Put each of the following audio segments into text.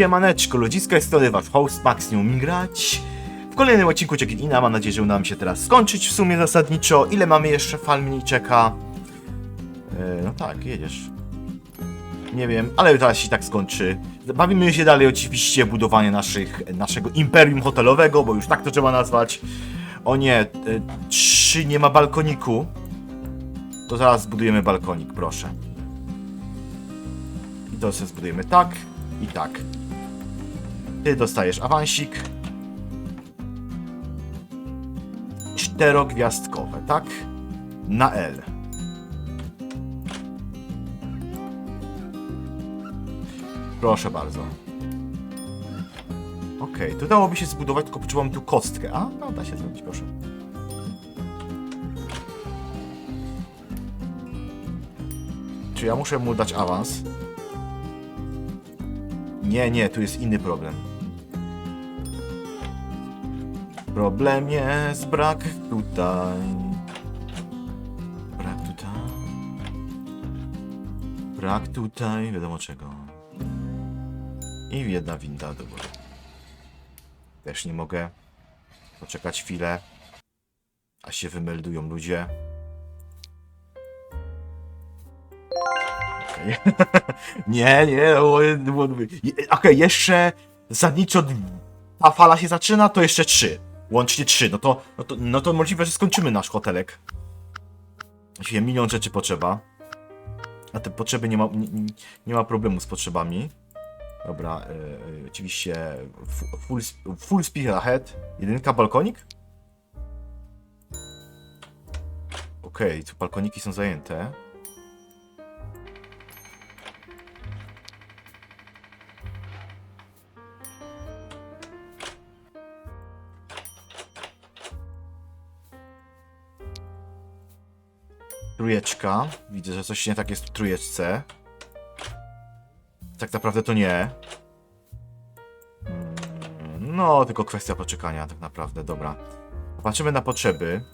Siemaneczko, ludziska jest strony wasz host Max nie umie grać. W kolejnym odcinku Check-in mam nadzieję, że uda nam się teraz skończyć w sumie zasadniczo. Ile mamy jeszcze fal mniej czeka? E, no tak, jedziesz. Nie wiem, ale teraz się tak skończy. Bawimy się dalej oczywiście budowanie naszych, naszego imperium hotelowego, bo już tak to trzeba nazwać. O nie, e, trzy nie ma balkoniku. To zaraz zbudujemy balkonik, proszę. I to sobie zbudujemy tak i tak. Ty dostajesz awansik. Czterogwiazdkowe, tak? Na L. Proszę bardzo. Okej, to dałoby się zbudować, tylko potrzebujemy tu kostkę. A, no, da się zrobić, proszę. Czy ja muszę mu dać awans? Nie, nie, tu jest inny problem. Problem jest brak tutaj. Brak tutaj. Brak tutaj, wiadomo czego. I jedna winda do góry. Też nie mogę poczekać chwilę, a się wymeldują ludzie. Okej. nie, nie, okej, jeszcze zasadniczo ta fala się zaczyna, to jeszcze trzy. Łącznie trzy, no to, no to, no to możliwe, że skończymy nasz hotelek. Właściwie milion rzeczy potrzeba. A te potrzeby nie ma, nie, nie ma problemu z potrzebami. Dobra, e, oczywiście fu- full, full speed ahead. Jedynka balkonik? Okej, tu balkoniki są zajęte. Trójeczka. Widzę, że coś nie tak jest w trójeczce. Tak naprawdę to nie. Mm, No, tylko kwestia poczekania, tak naprawdę, dobra. Patrzymy na potrzeby.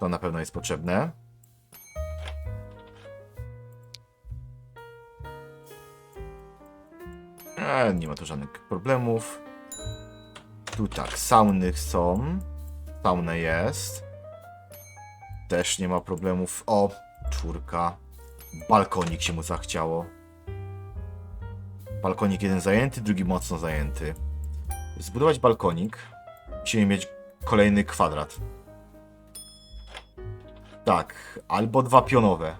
To na pewno jest potrzebne. E, nie ma tu żadnych problemów. Tu tak, sauny są. Sauna jest. Też nie ma problemów. O, czwórka. Balkonik się mu zachciało. Balkonik jeden zajęty, drugi mocno zajęty. Zbudować balkonik. Musimy mieć kolejny kwadrat. Tak, albo dwa pionowe.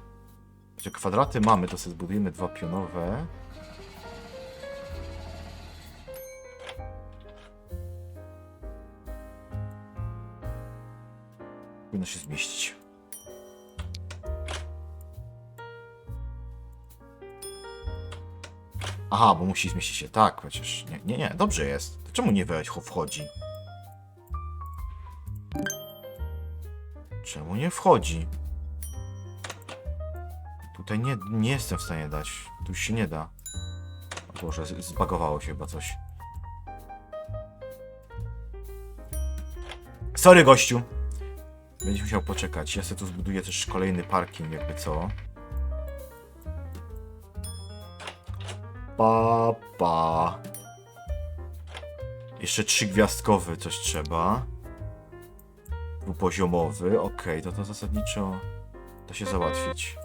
Że kwadraty mamy, to sobie zbudujemy dwa pionowe. Powinno się zmieścić. Aha, bo musi zmieścić się tak, chociaż. Nie, nie, nie, dobrze jest. Czemu nie wchodzi? Czemu nie wchodzi? Tutaj nie, nie jestem w stanie dać. Tu się nie da. O Boże, zbagowało się chyba coś. Sorry, gościu. Będziesz musiał poczekać. Ja sobie tu zbuduję też kolejny parking, jakby co. Pa, pa. Jeszcze trzygwiazdkowy coś trzeba. Dwupoziomowy, okej, to to zasadniczo da się załatwić.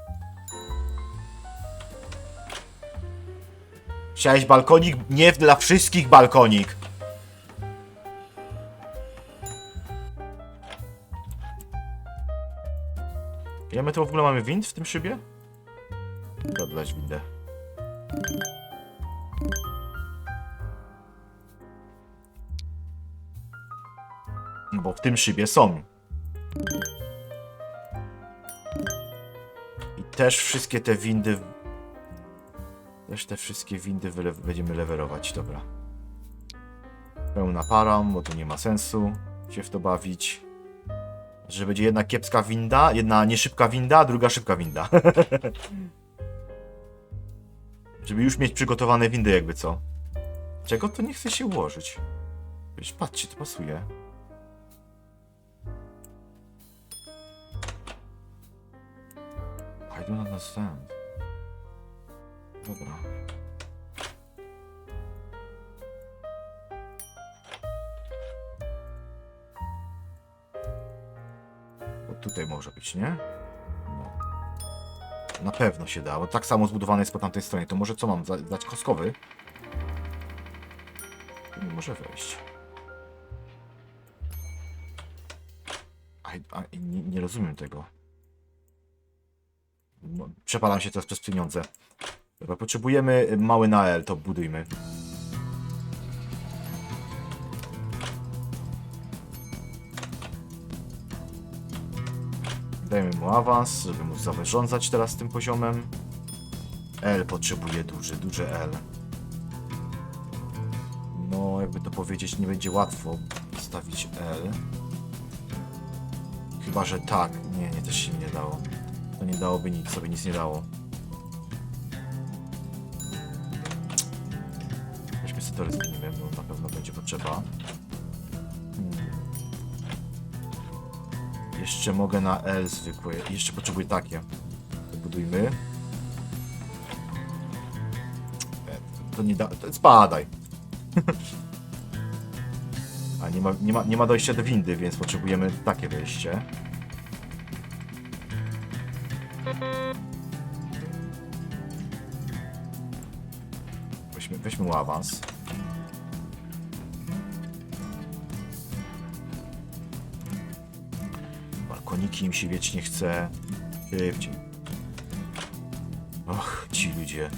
Chciałeś balkonik? Nie dla wszystkich balkonik. Ile my to w ogóle mamy wind w tym szybie? Dodać windę. Bo w tym szybie są. I też wszystkie te windy... Też te wszystkie windy będziemy lewerować, dobra. Pełna para, bo tu nie ma sensu się w to bawić. Że będzie jedna kiepska winda, jedna nieszybka winda, druga szybka winda. Żeby już mieć przygotowane windy jakby co. Czego to nie chce się ułożyć? Wiesz, patrzcie, to pasuje. I don't understand. Dobra. Tutaj może być, nie? No. Na pewno się da, bo tak samo zbudowane jest po tamtej stronie. To może co mam? Dać koskowy? Tu Nie może wejść. A, a, nie, nie rozumiem tego. No, przepalam się teraz przez pieniądze. Potrzebujemy mały na L, to budujmy. Dajmy mu awans, żeby móc zarządzać teraz tym poziomem. L potrzebuje duży, duży L. No, jakby to powiedzieć, nie będzie łatwo stawić L. Chyba, że tak. Nie, nie, też się nie dało. To nie dałoby nic, sobie nic nie dało. Weźmy sobie to rozwiniemy, bo na pewno będzie potrzeba. Jeszcze mogę na L zwykłe. Jeszcze potrzebuję takie. Budujmy. E, To nie da... To spadaj. A nie ma, nie, ma, nie ma dojścia do windy, więc potrzebujemy takie wejście. Weźmy, weźmy awans. Balkoniki im się wiecznie chce. Szybciej. Och, ci ludzie.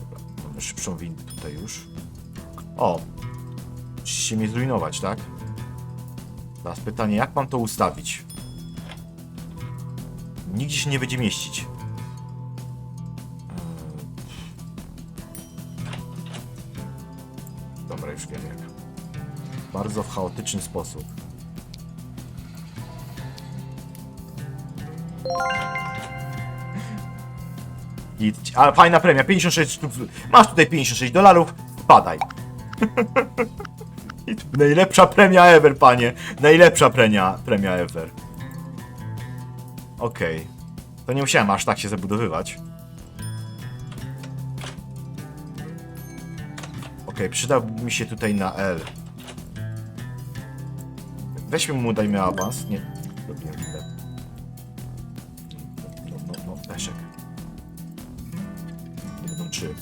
Dobra, mamy szybszą windę tutaj już. O! Musicie mnie zrujnować, tak? Teraz pytanie, jak mam to ustawić? Nigdzie się nie będzie mieścić. Bardzo w chaotyczny sposób. I, ale fajna premia, 56 sztuk. Masz tutaj 56 dolarów, tu najlepsza premia ever, panie. Najlepsza premia, premia ever. Okej. To nie musiałem aż tak się zabudowywać. Okej, przydałby mi się tutaj na L. Weźmy mu, dajmy awans. Nie, robiłem źle. No, no, no, Leszek. Nie będą trzy.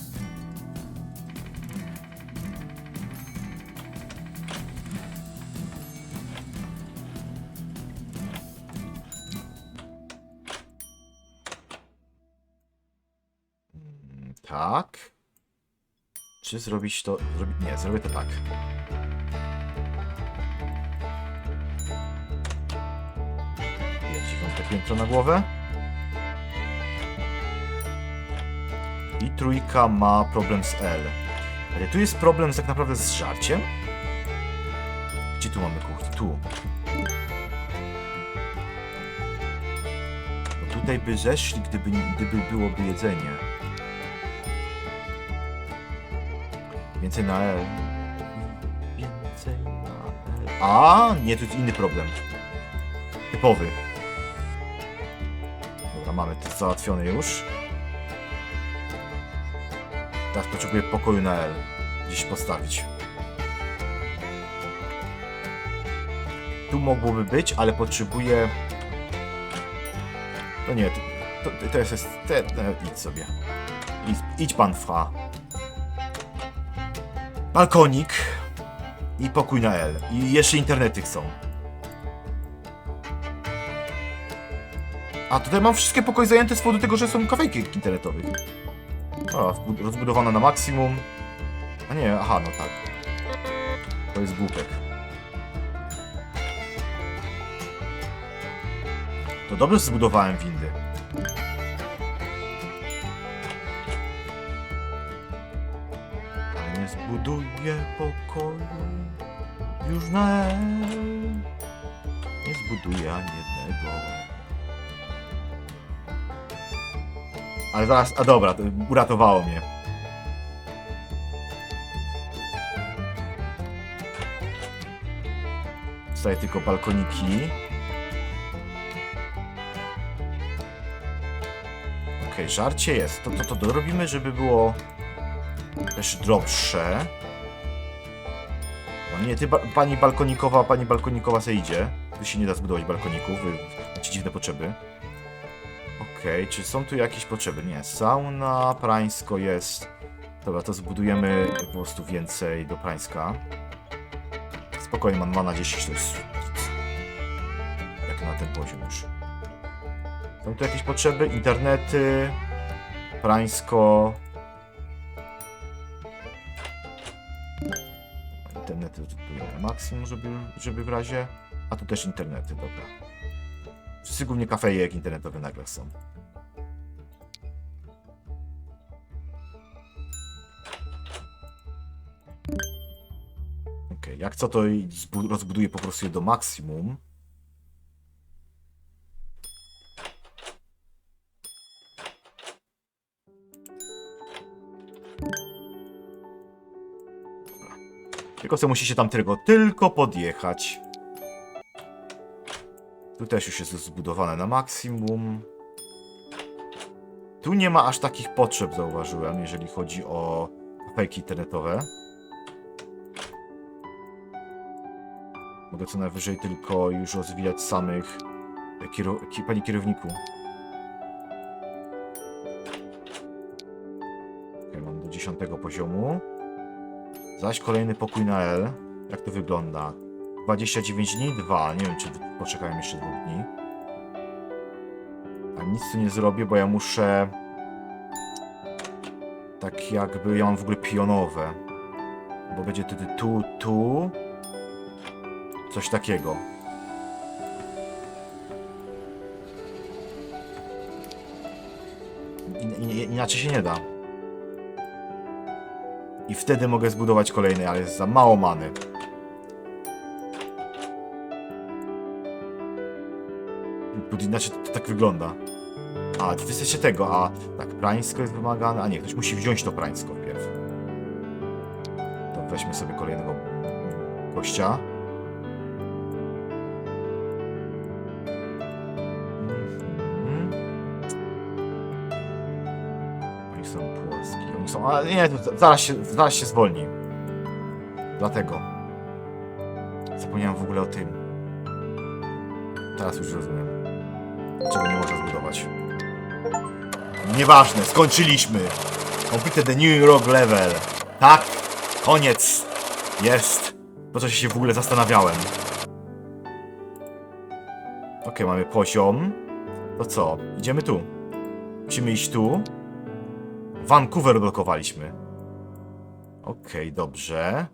Mm, Tak. Czy zrobić to... Zrobi... Nie, zrobię to tak. Dziewiąte piętro na głowę. I trójka ma problem z L. Ale tu jest problem tak naprawdę z żarciem? Gdzie tu mamy kuchnię? Tu. Bo tutaj by zeszli, gdyby, gdyby byłoby jedzenie. Więcej na L. Więcej na L. A, nie, tu jest inny problem. Typowy. Mamy to załatwione już. Teraz potrzebuję pokoju na L. Gdzieś postawić. Tu mogłoby być, ale potrzebuję... To nie, to, to, to jest... te, idź sobie. Idź, idź pan fa. Balkonik. I pokój na L. I jeszcze internety chcą. A tutaj mam wszystkie pokoje zajęte z powodu tego, że są kafejki internetowych. O, rozbudowana na maksimum. A nie, aha, no tak. To jest głupek. To dobrze zbudowałem windy. Ale nie zbuduję pokoju już na. Nie zbuduję ani jednego. Ale zaraz, a dobra, to uratowało mnie. Tutaj tylko balkoniki. Okej, żarcie jest. To, to, to dorobimy, żeby było też droższe. O nie, ty, ba pani balkonikowa, pani balkonikowa se idzie. Tu się nie da zbudować balkoników, wy macie dziwne potrzeby. Okej, czy są tu jakieś potrzeby? Nie, sauna, prańsko jest. Dobra, to zbudujemy po prostu więcej do prańska. Spokojnie, mam 2 na 10, to jest... Jak na ten poziom już. Są tu jakieś potrzeby? Internety, prańsko... Internety tu na maksimum, żeby, żeby w razie... A tu też internety, dobra. Wszyscy głównie kafejek internetowe nagle są. Jak co to rozbuduję po prostu je do maksimum. Tylko co musicie tam tylko, tylko podjechać. Tu też już jest zbudowane na maksimum. Tu nie ma aż takich potrzeb, zauważyłem, jeżeli chodzi o fejki internetowe. Mogę co najwyżej tylko już rozwijać samych e, kierow... ki- panie kierowniku. Okay, mam do 10 poziomu. Zaś kolejny pokój na L. Jak to wygląda? 29 dni? 2. Nie wiem, czy poczekałem jeszcze dwóch dni. A nic tu nie zrobię, bo ja muszę... Tak jakby... Ja mam w ogóle pionowe. Bo będzie wtedy tu, tu... Coś takiego. In, in, inaczej się nie da. I wtedy mogę zbudować kolejny, ale jest za mało many. Inaczej to, tak wygląda. A, to wy jesteście tego, a tak, prańsko jest wymagane. A nie, ktoś musi wziąć to prańsko wpierw. To weźmy sobie kolejnego gościa. Ale nie, zaraz się, zaraz się zwolni. Dlatego. Zapomniałem w ogóle o tym. Teraz już rozumiem. Dlaczego nie można zbudować. Nieważne, skończyliśmy. Completed the New York level. Tak, koniec. Jest. Po co się w ogóle zastanawiałem. Okej, mamy poziom. To co? Idziemy tu. Musimy iść tu. Vancouver blokowaliśmy. Okej, dobrze.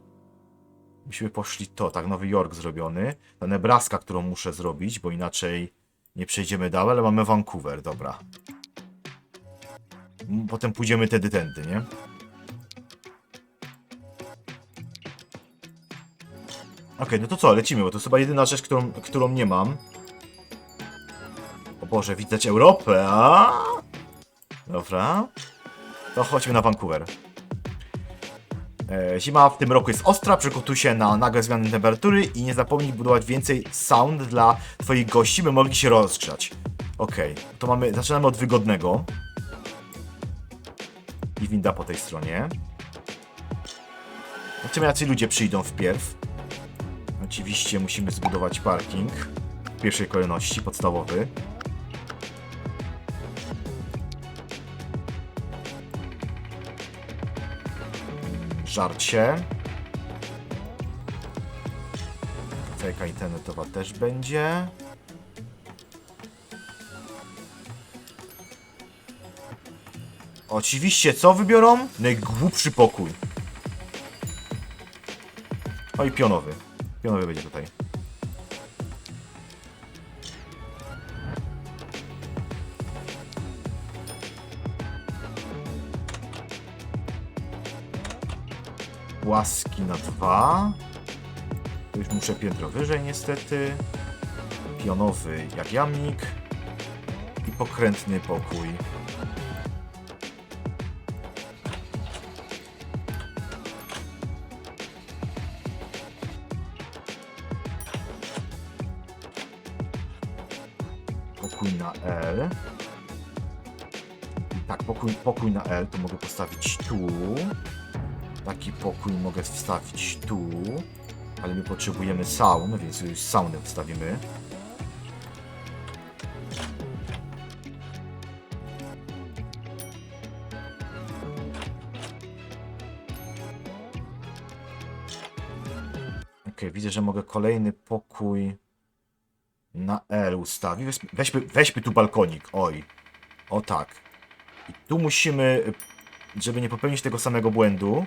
Myśmy poszli to, tak, Nowy Jork zrobiony. Ta Nebraska, którą muszę zrobić, bo inaczej nie przejdziemy dalej, ale mamy Vancouver, dobra. Potem pójdziemy tedy tędy, nie? Okej, no to co, lecimy, bo to jest chyba jedyna rzecz, którą, którą nie mam. O Boże, widać Europę, a? Dobra. To chodźmy na Vancouver. E, zima w tym roku jest ostra, przygotuj się na nagle zmiany temperatury i nie zapomnij budować więcej sound dla twoich gości, by mogli się rozgrzać. Okej, to mamy, zaczynamy od wygodnego. I winda po tej stronie. Zobaczymy jacy ludzie przyjdą wpierw. Oczywiście musimy zbudować parking w pierwszej kolejności, podstawowy. Żarcie. Fejka internetowa też będzie. Oczywiście, co wybiorą? Najgłupszy pokój. O i pionowy. Pionowy będzie tutaj. Łaski na dwa. Tu już muszę piętro wyżej niestety. Pionowy jak jamnik. I pokrętny pokój. Pokój na L. Tak, pokój, pokój na L to mogę postawić tu. Taki pokój mogę wstawić tu. Ale my potrzebujemy saun, więc już saunę wstawimy. Okej, widzę, że mogę kolejny pokój na L ustawić. Weźmy, weźmy, weźmy tu balkonik, oj. O tak. I tu musimy, żeby nie popełnić tego samego błędu,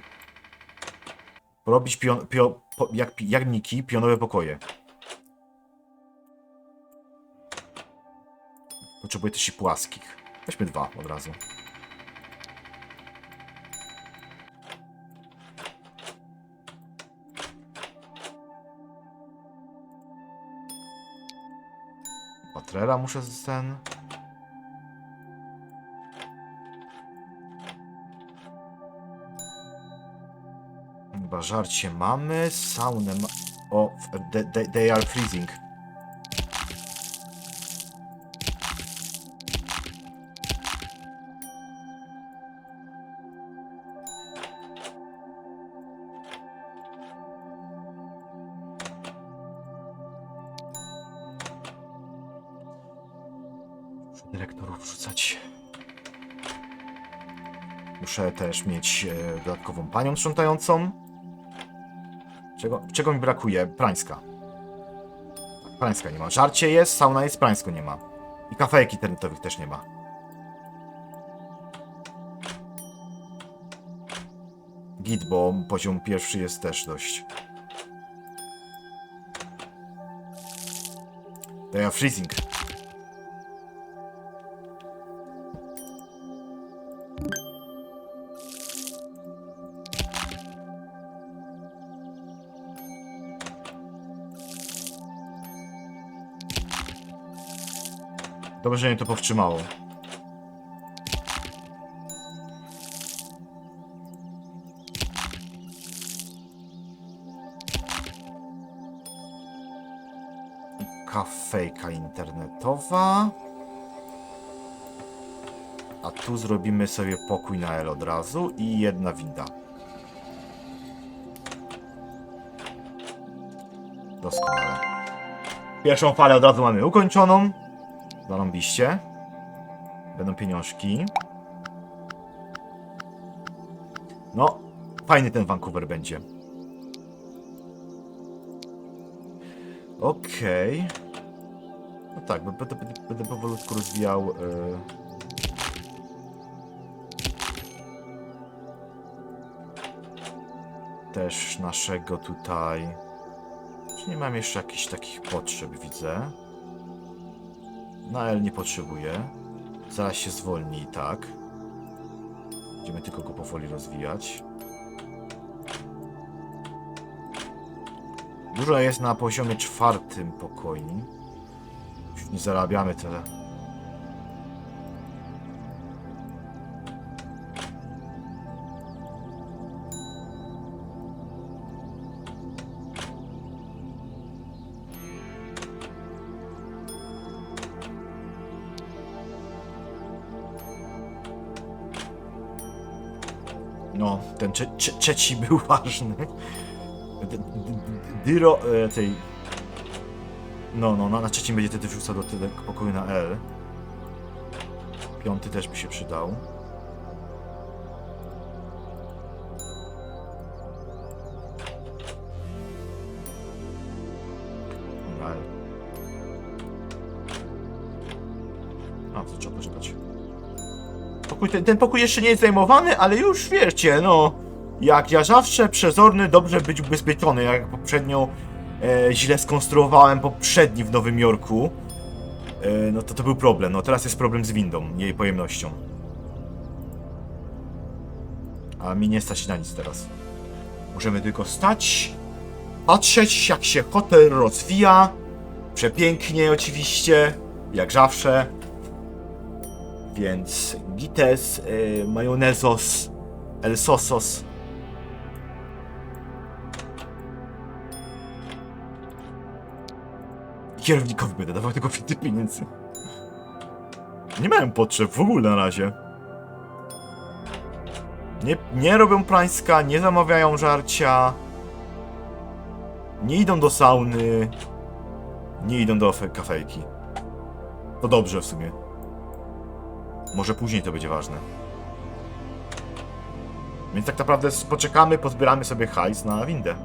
robić pion, pio, po, jak, jak Niki, pionowe pokoje. Potrzebuję też i płaskich. Weźmy dwa od razu. Patrera muszę ten... Chyba żarcie mamy, saunę ma... O, they, are freezing. Dyrektorów wrzucać. Muszę też mieć e, dodatkową panią sprzątającą. Czego, czego mi brakuje? Prańska. Prańska nie ma. Żarcie jest, sauna jest, prańsko nie ma. I kafejek internetowych też nie ma. Git, bo poziom pierwszy jest też dość. They are freezing. Dobrze, że mnie to powstrzymało. Kafejka internetowa. A tu zrobimy sobie pokój na L od razu i jedna winda. Doskonale. Pierwszą falę od razu mamy ukończoną. Zarąbiście. Będą pieniążki. No, fajny ten Vancouver będzie. Okej. No tak, będę, będę, powolutku rozwijał. y, Też naszego tutaj. Czy nie mam jeszcze jakichś takich potrzeb, widzę. Na L nie potrzebuję. Zaraz się zwolni i tak. Będziemy tylko go powoli rozwijać. Dużo jest na poziomie czwartym pokoi. Już nie zarabiamy tyle. No, ten trze trze trzeci był ważny. Dyro e, tej. No, no, na, na trzecim będzie wtedy wrzucał do tego pokoju na L. Piąty też by się przydał. Pokój, ten, ten pokój jeszcze nie jest zajmowany, ale już wiecie, no. Jak ja zawsze przezorny, dobrze być ubezpieczony, jak poprzednio e, źle skonstruowałem poprzedni w Nowym Jorku. E, no to to był problem. No teraz jest problem z windą, jej pojemnością. A mi nie stać na nic teraz. Możemy tylko stać, patrzeć jak się hotel rozwija. Przepięknie oczywiście, jak zawsze. Więc gites, y, majonezos, el sosos. Kierownikowi będę dawał tego więcej pieniędzy. Nie miałem potrzeb w ogóle na razie. Nie, nie robią prańska, nie zamawiają żarcia. Nie idą do sauny. Nie idą do fe- kafejki. To dobrze w sumie. Może później to będzie ważne. Więc tak naprawdę poczekamy, pozbieramy sobie hajs na windę.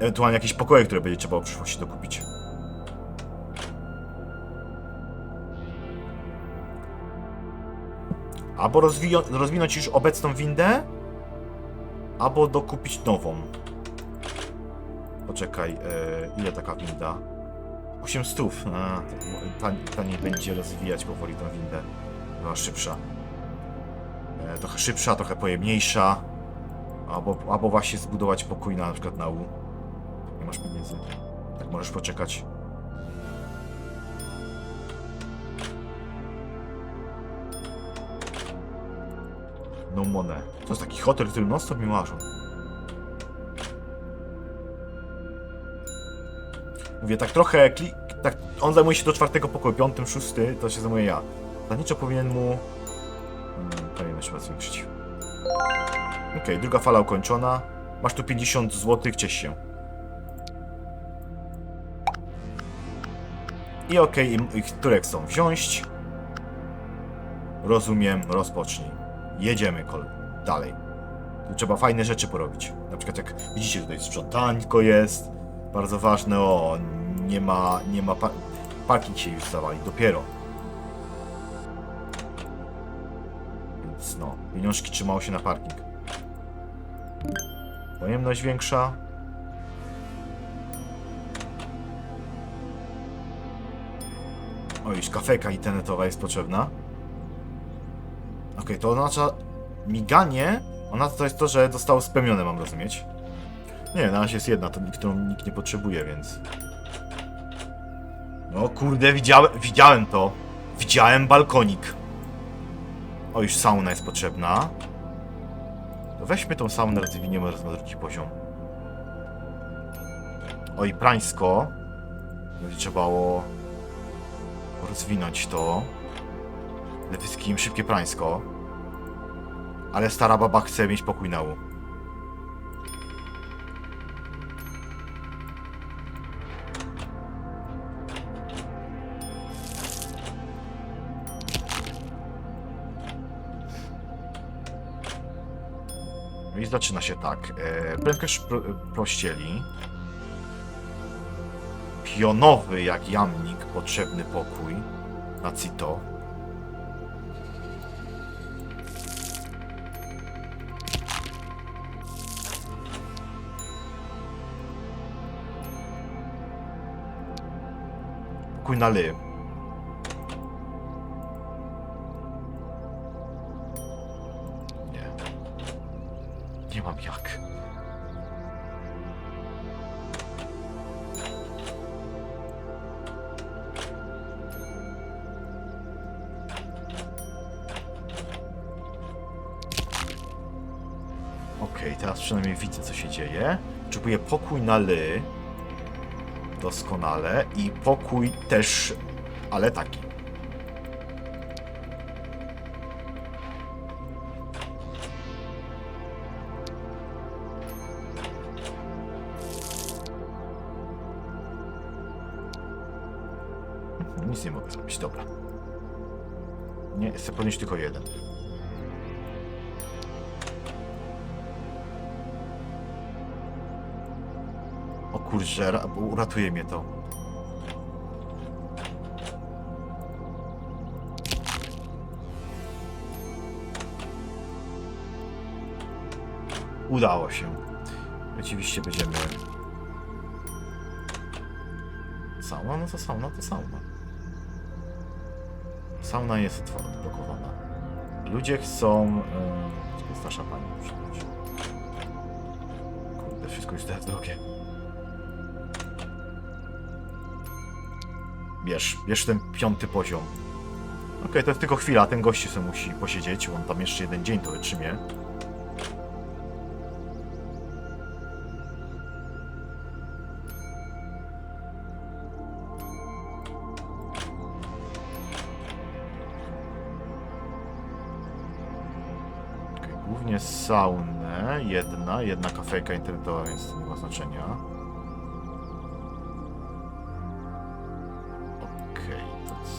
Ewentualnie jakieś pokoje, które będzie trzeba w przyszłości dokupić. Albo rozwinąć już obecną windę, albo dokupić nową. Poczekaj, e, ile taka winda? 8 stów. Taniej będzie rozwijać powoli tą windę. Była szybsza. E, trochę szybsza, trochę pojemniejsza. Albo, albo właśnie zbudować pokój na, na przykład na U. Nie masz pieniędzy. Tak możesz poczekać. No money. To jest taki hotel, który non stop mi marzą. Mówię, tak trochę klik... Tak, on zajmuje się do czwartego pokoju, piątym, szósty, to się zajmuję ja. Zasadniczo powinien mu... Hmm, trzeba zwiększyć. Okej, druga fala ukończona. Masz tu 50 zł, ciesz się. I okej, okay, które chcą wziąć. Rozumiem, rozpocznij. Jedziemy kol dalej. Tu trzeba fajne rzeczy porobić. Na przykład jak widzicie tutaj sprzątanko jest. Bardzo ważne, o, nie ma, nie ma, pa się już zawali, dopiero. Więc no, pieniążki trzymało się na parking. Pojemność większa. O, już kafejka internetowa jest potrzebna. Okej, to oznacza miganie. Ona to jest to, że zostało spełnione, mam rozumieć. Nie, na razie jest jedna, to którą nikt nie potrzebuje, więc... No kurde, widziałem, widziałem to. Widziałem balkonik. O, już sauna jest potrzebna. To weźmy tą saunę, rozwiniemy raz na drugi poziom. Oj, prańsko. Będzie trzebało rozwinąć to. Przede wszystkim szybkie prańsko. Ale stara baba chce mieć pokój na U. i zaczyna się tak. E, prędkość pro, prościeli. Pionowy jak jamnik, potrzebny pokój. Na Cito. Pokój na ly. Okej, teraz przynajmniej widzę, co się dzieje. Potrzebuję pokój na ly. Doskonale. I pokój też, ale taki. Mhm, Nic nie mogę zrobić, dobra. Nie, chcę podnieść tylko jeden. Kurczę, ra- uratuje mnie to. Udało się. Oczywiście będziemy... Sauna? No to sauna, to sauna. Sauna jest otwarta, blokowana. Ludzie chcą... Yy, nasza pani. być. Kurde, wszystko jest teraz drogie. Bierz, bierz ten piąty poziom. Okej, to jest tylko chwila, ten gościu sobie musi posiedzieć, on tam jeszcze jeden dzień to wytrzymie. Głównie saunę, jedna, jedna kafejka internetowa, więc to nie ma znaczenia.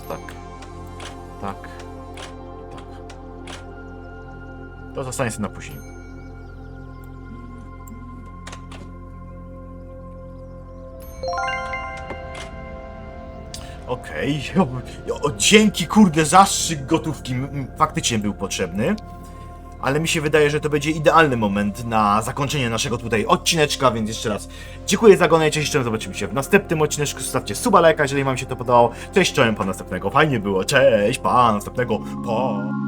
Tak, tak tak. To zostanie sobie na później. Okej, o, o, dzięki kurde, zastrzyk gotówki m- m- faktycznie był potrzebny. Ale mi się wydaje, że to będzie idealny moment na zakończenie naszego tutaj odcineczka, więc jeszcze raz dziękuję za oglądanie, cześć, czołem, zobaczymy się w następnym odcineczku, zostawcie suba, lajka, jeżeli wam się to podobało. Cześć, czołem, pa następnego, fajnie było, cześć, pa, następnego, pa.